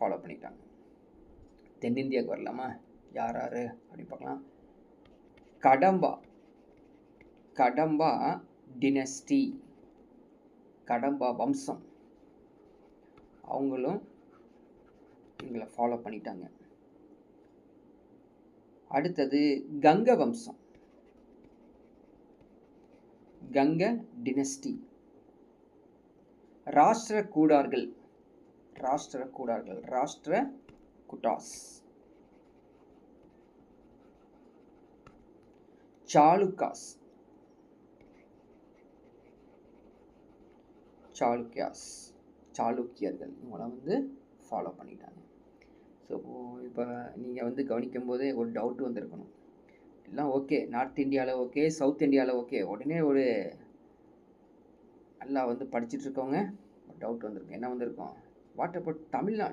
Follow பண்ணிட்டாங்க. தென்னிந்தியாவுக்கு வரலாமா? யார் யார்? அப்படின்னு பார்க்கலாம். கடம்பா. கடம்பா டினஸ்டி கடம்பா வம்சம். அவங்களும் எங்களை ஃபாலோ பண்ணிட்டாங்க. அடுத்தது கங்க வம்சம். கங்க டினஸ்டி ராஷ்டிர கூடார்கள். ராஷ்டிர கூடார்கள். ராஷ்டிர குட்டாஸ் சாளுக்காஸ். சாளுக்கியாஸ். சாளுக்கியர்கள். இவங்களாம் வந்து ஃபாலோ பண்ணிட்டாங்க. ஸோ இப்போ நீங்கள் வந்து கவனிக்கும் போதே ஒரு டவுட் வந்திருக்கணும். எல்லாம் ஓகே நார்த் இந்தியாவில் ஓகே சவுத் இந்தியாவில் ஓகே உடனே ஒரு நல்லா வந்து படிச்சுட்டு இருக்கவங்க ஒரு டவுட் வந்திருக்கும். என்ன வந்திருக்கும்? What about Tamil Nadu